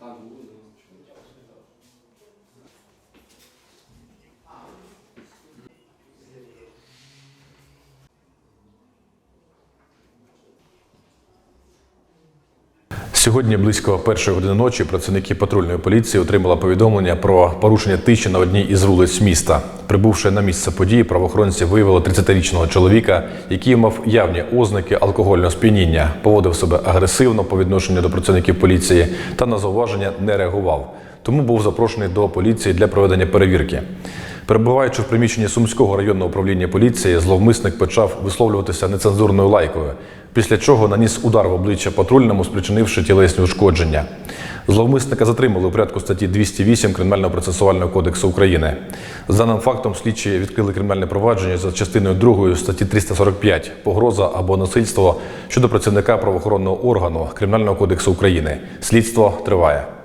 난 모르는데. Сьогодні близько першої години ночі працівники патрульної поліції отримали повідомлення про порушення тиші на одній із вулиць міста. Прибувши на місце події, правоохоронці виявили 30-річного чоловіка, який мав явні ознаки алкогольного сп'яніння, поводив себе агресивно по відношенню до працівників поліції та на зауваження не реагував. Тому був запрошений до поліції для проведення перевірки. Перебуваючи в приміщенні Сумського районного управління поліції, зловмисник почав висловлюватися нецензурною лайкою, після чого наніс удар в обличчя патрульному, спричинивши тілесні ушкодження. Зловмисника затримали у порядку статті 208 Кримінального процесуального кодексу України. За даним фактом слідчі відкрили кримінальне провадження за частиною 2 статті 345 погроза або насильство щодо працівника правоохоронного органу Кримінального кодексу України. Слідство триває.